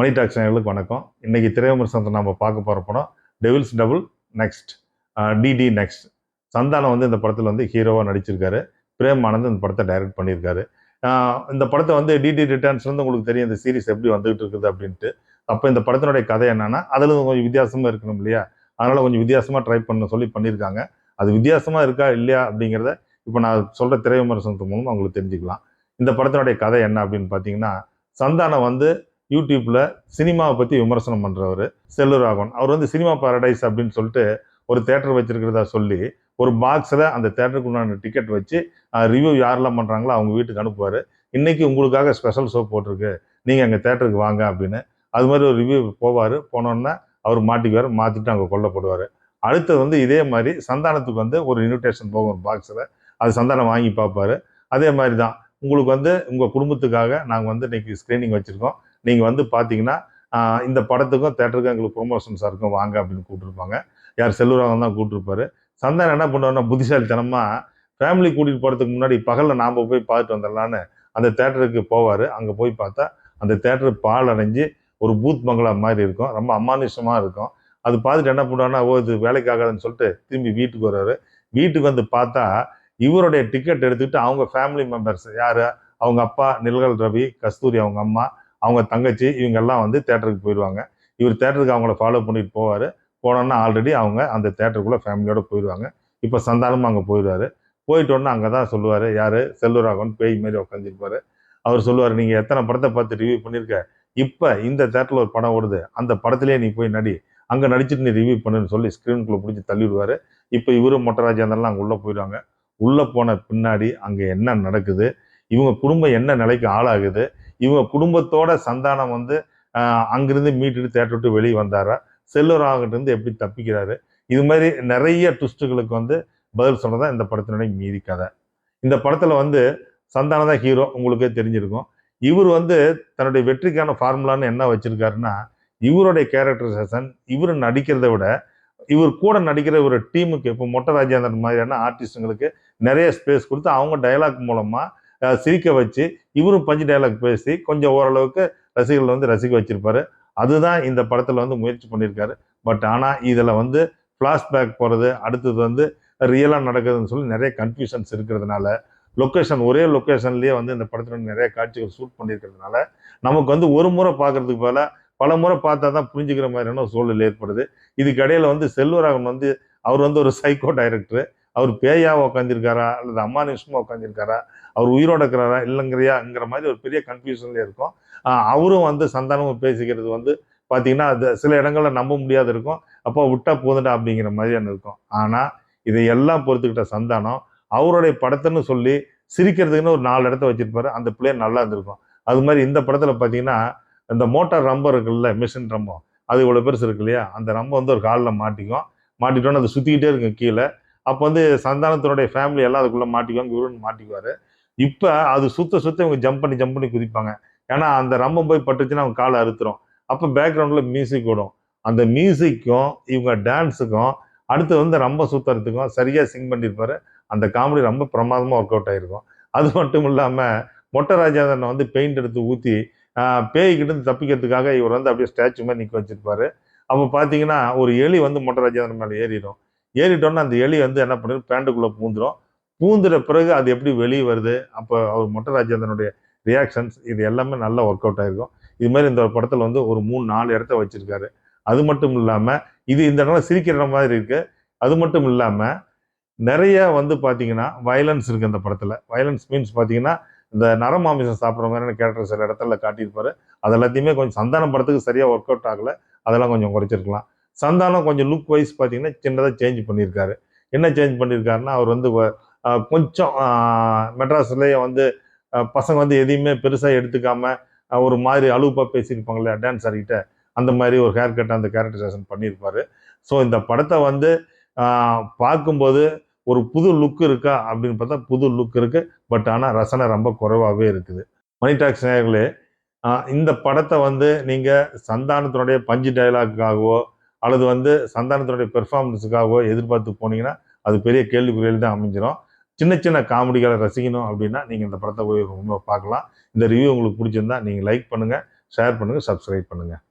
மணி tax நேயர்களுக்கு வணக்கம். இன்னைக்கு திரைவிமர்சனத்தை நம்ம பார்க்க போகிற படம் devil's double next DD next Santhanam வந்து இந்த படத்தில் வந்து ஹீரோவாக நடிச்சிருக்காரு. பிரேம் ஆனந்த் இந்த படத்தை டைரக்ட் பண்ணியிருக்காரு. இந்த படத்தை வந்து டிடி ரிட்டர்ன்ஸ்லேருந்து உங்களுக்கு தெரியும் இந்த சீரிஸ் எப்படி வந்துகிட்டு இருக்குது அப்படின்ட்டு. அப்போ இந்த படத்தினுடைய கதை என்னன்னா அதில் கொஞ்சம் வித்தியாசமாக இருக்கணும் இல்லையா? அதனால் கொஞ்சம் வித்தியாசமாக ட்ரை பண்ண சொல்லி பண்ணியிருக்காங்க. அது வித்தியாசமாக இருக்கா இல்லையா அப்படிங்கிறத இப்போ நான் சொல்கிற திரை விமர்சனத்து மூலமாக உங்களுக்கு தெரிஞ்சுக்கலாம். இந்த படத்தினுடைய கதை என்ன அப்படின்னு பார்த்தீங்கன்னா சந்தானம் வந்து யூடியூப்பில் சினிமாவை பற்றி விமர்சனம் பண்ணுறவர் செல்லுராகவன் அவர் வந்து சினிமா பாரடைஸ் அப்படின்னு சொல்லிட்டு ஒரு தேட்டர் வச்சுருக்கிறதா சொல்லி ஒரு பாக்ஸில் அந்த தேட்டருக்கு உண்டான டிக்கெட் வச்சு ரிவ்யூ யாரெல்லாம் பண்ணுறாங்களோ அவங்க வீட்டுக்கு அனுப்புவார். இன்றைக்கி உங்களுக்காக ஸ்பெஷல் ஷோ போட்டிருக்கு. நீங்கள் எங்கள் தேட்டருக்கு வாங்க அப்படின்னு. அது மாதிரி ஒரு ரிவ்யூ போவார். போனோன்னே அவர் மாட்டிக்குவார். மாற்றிட்டு அங்கே கொல்லப்படுவார். அடுத்தது வந்து இதே மாதிரி சந்தானத்துக்கு வந்து ஒரு இன்விடேஷன் போகும் ஒரு பாக்ஸில் அது சந்தானம் வாங்கி பார்ப்பாரு. அதே மாதிரி தான் உங்களுக்கு வந்து உங்கள் குடும்பத்துக்காக நாங்கள் வந்து இன்றைக்கி ஸ்க்ரீனிங் வச்சுருக்கோம். நீங்கள் வந்து பார்த்தீங்கன்னா இந்த படத்துக்கும் தேட்டருக்கும் எங்களுக்கு ப்ரொமோஷன்ஸாக இருக்கும் வாங்க அப்படின்னு கூப்பிட்டுருப்பாங்க யார் செல்வராகவன் தான் கூப்பிட்டுருப்பாரு சந்தானம் என்ன பண்ணுவார்னா புத்திசாலித்தனமாக ஃபேமிலி கூட்டிகிட்டு போகிறதுக்கு முன்னாடி பகலில் நாம் போய் பார்த்துட்டு வந்துடலான்னு அந்த தேட்டருக்கு போவார். அங்கே போய் பார்த்தா அந்த தேட்டர் பால் அடைஞ்சு ஒரு பூத் பங்களா மாதிரி இருக்கும். ரொம்ப அமானுஷமாக இருக்கும். அது பார்த்துட்டு என்ன பண்ணுவாருன்னா ஓ இது வேலைக்கு ஆகாதுன்னு சொல்லிட்டு திரும்பி வீட்டுக்கு வருவார். வீட்டுக்கு வந்து பார்த்தா இவருடைய டிக்கெட் எடுத்துக்கிட்டு அவங்க ஃபேமிலி மெம்பர்ஸ் யார்? அவங்க அப்பா நில்கல் ரவி கஸ்தூரி அவங்க அம்மா அவங்க தங்கச்சி இவங்க எல்லாம் வந்து தேட்டருக்கு போயிடுவாங்க. இவர் தேட்டருக்கு அவங்கள ஃபாலோ பண்ணிட்டு போவார். போனோன்னா ஆல்ரெடி அவங்க அந்த தேட்டருக்குள்ளே ஃபேமிலியோட போயிடுவாங்க. இப்போ சந்தானமும் அங்கே போயிடுவார். போயிட்டோன்னே அங்கே தான் சொல்லுவார். யார்? செல்வராகவன் பேய் மாரி உட்காந்துருப்பாரு அவர் சொல்லுவார் நீங்கள் எத்தனை படத்தை பார்த்து ரிவ்யூ பண்ணியிருக்க இப்போ இந்த தேட்டரில் ஒரு படம் ஓடுது. அந்த படத்துலேயே நீ போய் நடி. அங்கே நடிச்சிட்டு நீ ரிவ்யூ பண்ணுன்னு சொல்லி ஸ்க்ரீனுக்குள்ளே பிடிச்சி தள்ளிவிடுவார் இப்போ இவரும் மொட்டராஜேந்திரன்லாம் அங்கே உள்ளே போயிடுவாங்க. உள்ளே போன பின்னாடி அங்கே என்ன நடக்குது? இவங்க குடும்பம் என்ன நிலைக்கு ஆளாகுது? இவங்க குடும்பத்தோட சந்தானம் வந்து அங்கிருந்து மீட்டுட்டு தேட்டர் விட்டு வெளியே வந்தாரா? செல்வராகிட்ட இருந்து எப்படி தப்பிக்கிறாரு? இது மாதிரி நிறைய ட்விஸ்ட்டுகளுக்கு வந்து பதில் சொல்றதா இந்த படத்தினுடைய மீதி கதை. இந்த படத்தில் வந்து சந்தானம் தான் ஹீரோ உங்களுக்கே தெரிஞ்சிருக்கும். இவர் வந்து தன்னுடைய வெற்றிக்கான ஃபார்முலான்னு என்ன வச்சுருக்காருன்னா இவருடைய கேரக்டரைசேஷன் இவர் நடிக்கிறதை விட இவர் கூட நடிக்கிற ஒரு டீமுக்கு இப்போ மொட்டை ராஜேந்திரன் மாதிரியான ஆர்டிஸ்ட்டுங்களுக்கு நிறைய ஸ்பேஸ் கொடுத்து அவங்க டயலாக் மூலமாக சிரிக்க வச்சு இவரும் பஞ்சு டயலாக் பேசி கொஞ்சம் ஓரளவுக்கு ரசிகர்கள் வந்து ரசிக்க வச்சிருப்பாரு. அதுதான் இந்த படத்தில் வந்து முயற்சி பண்ணியிருக்காரு. பட் ஆனால் இதில் வந்து ஃப்ளாஷ்பேக் போகிறது அடுத்தது வந்து ரியலாக நடக்குதுன்னு சொல்லி நிறைய கன்ஃபியூஷன்ஸ் இருக்கிறதுனால லொக்கேஷன் ஒரே லொக்கேஷன்லேயே வந்து இந்த படத்தில் நிறைய காட்சிகள் ஷூட் பண்ணியிருக்கிறதுனால நமக்கு வந்து ஒரு முறை பார்க்கறதுக்கு போல பல முறை பார்த்தா தான் புரிஞ்சுக்கிற மாதிரியான சூழல் ஏற்படுது. இதுக்கு இடையில வந்து செல்வராகவன் வந்து அவர் வந்து ஒரு சைக்கோ டைரக்டர் அவர் பேயாக உட்காந்துருக்காரா அல்லது அம்மானுஷமா உட்காந்துருக்காரா அவர் உயிரோட இருக்கிறாரா இல்லைங்கிறியாங்கிற மாதிரி ஒரு பெரிய கன்ஃபியூஷன்ல இருக்கும். அவரும் வந்து சந்தானமும் பேசிக்கிறது வந்து பார்த்தீங்கன்னா அது சில இடங்களில் நம்ப முடியாது இருக்கும். அப்போ விட்டா போதுட்டா அப்படிங்கிற மாதிரியான இருக்கும். ஆனா இதையெல்லாம் பொறுத்துக்கிட்ட சந்தானம் அவருடைய படத்தைன்னு சொல்லி சிரிக்கிறதுக்குன்னு ஒரு நாலு இடத்த வச்சிருப்பாரு. அந்த பிள்ளையர் நல்லா இருந்திருக்கும். அது மாதிரி இந்த படத்தில் பார்த்தீங்கன்னா இந்த மோட்டார் ரம்பம் இருக்குல்ல மிஷின் ரம்பம் அது இவ்வளோ பெருசு இருக்கு இல்லையா? அந்த ரம்பம் வந்து ஒரு காலில் மாட்டிக்கும். மாட்டிட்டோன்னு அது சுற்றிக்கிட்டே இருக்கும் கீழே. அப்போ வந்து சந்தானத்தினுடைய ஃபேமிலி எல்லாம் அதுக்குள்ளே மாட்டிக்குவாங்க குருன்னு மாட்டிக்குவார். இப்போ அது சுத்த சுத்த இவங்க ஜம்ப் பண்ணி ஜம்ப் பண்ணி குதிப்பாங்க. ஏன்னா அந்த ரம்பம் போய் பட்டுச்சுன்னா அவங்க காலை அறுத்துரும். அப்போ பேக்ரவுண்டில் மியூசிக் ஓடும். அந்த மியூசிக்கும் இவங்க டான்ஸுக்கும் அடுத்து வந்து ரொம்ப சுத்துறதுக்கும் சரியாக சிங் பண்ணியிருப்பாரு அந்த காமெடி ரொம்ப பிரமாதமாக ஒர்க் அவுட் ஆகிருக்கும் அது மட்டும் இல்லாமல் மொட்டை ராஜேந்திரனை வந்து பெயிண்ட் எடுத்து ஊற்றி பேய்கிட்ட இருந்து தப்பிக்கிறதுக்காக இவர் வந்து அப்படியே ஸ்டாச்சு மாதிரி நிற்க வச்சிருப்பாரு. அப்போ பார்த்தீங்கன்னா ஒரு எலி வந்து மொட்டை ராஜேந்திரன் மேலே ஏறிடும். ஏறிட்டோன்னா அந்த எலி வந்து என்ன பண்ணிடும் பேண்டுக்குள்ளே பூந்துடும் பூந்துற பிறகு அது எப்படி வெளியே வருது? அப்போ அவர் மொட்டை ராஜேந்திரனுடைய ரியாக்ஷன்ஸ் இது எல்லாமே நல்லா ஒர்க் அவுட் ஆயிருக்கும். இது மாதிரி இந்த படத்தில் வந்து ஒரு மூணு நாலு இடத்த வச்சுருக்காரு. அது மட்டும் இல்லாமல் இது இந்த இடம் சிரிக்கிற மாதிரி இருக்குது அது மட்டும் இல்லாமல் நிறைய வந்து பார்த்தீங்கன்னா வயலன்ஸ் இருக்குது அந்த படத்தில். வயலன்ஸ் மீன்ஸ் பார்த்தீங்கன்னா இந்த நரமாமிசம் சாப்பிட்ற மாதிரியான கேரக்டர் சில இடத்துல காட்டியிருப்பாரு. அது எல்லாத்தையுமே கொஞ்சம் சந்தானம் படத்துக்கு சரியாக ஒர்க் அவுட் ஆகலை. அதெல்லாம் கொஞ்சம் குறைச்சிருக்கலாம். சந்தானம் கொஞ்சம் லுக் வைஸ் பார்த்தீங்கன்னா சின்னதாக சேஞ்ச் பண்ணியிருக்காரு. என்ன சேஞ்ச் பண்ணியிருக்காருன்னா அவர் வந்து வ- கொஞ்சம் மெட்ராஸ்லேயே வந்து பசங்க வந்து எதையுமே பெருசாக எடுத்துக்காம ஒரு மாதிரி அலுப்பாக பேசியிருப்பாங்களே டான்ஸ் ஆடிக்கிட்ட அந்த மாதிரி ஒரு ஹேர் கட் அந்த கேரக்டரைசேஷன் பண்ணியிருப்பாரு. ஸோ இந்த படத்தை வந்து பார்க்கும்போது ஒரு புது லுக் இருக்கா அப்படின்னு பார்த்தா புது லுக் இருக்குது பட் ஆனால் ரசனை ரொம்ப குறைவாகவே இருக்குது. மணி டாக்ஸ் நேயர்களே இந்த படத்தை வந்து நீங்கள் சந்தானத்தினுடைய பஞ்சு டயலாக்குக்காகவோ அல்லது வந்து சந்தானத்தினுடைய பெர்ஃபார்மன்ஸுக்காகவோ எதிர்பார்த்து போனீங்கன்னா அது பெரிய கேள்விக்குறியில் தான் அமைஞ்சிடும் சின்ன சின்ன காமெடிகளை ரசிக்கணும் அப்படின்னா நீங்கள் இந்த படத்தை போய் ரொம்ப பார்க்கலாம். இந்த ரிவ்யூ உங்களுக்கு பிடிச்சிருந்தா நீங்கள் லைக் பண்ணுங்கள் ஷேர் பண்ணுங்கள் சப்ஸ்கிரைப் பண்ணுங்கள்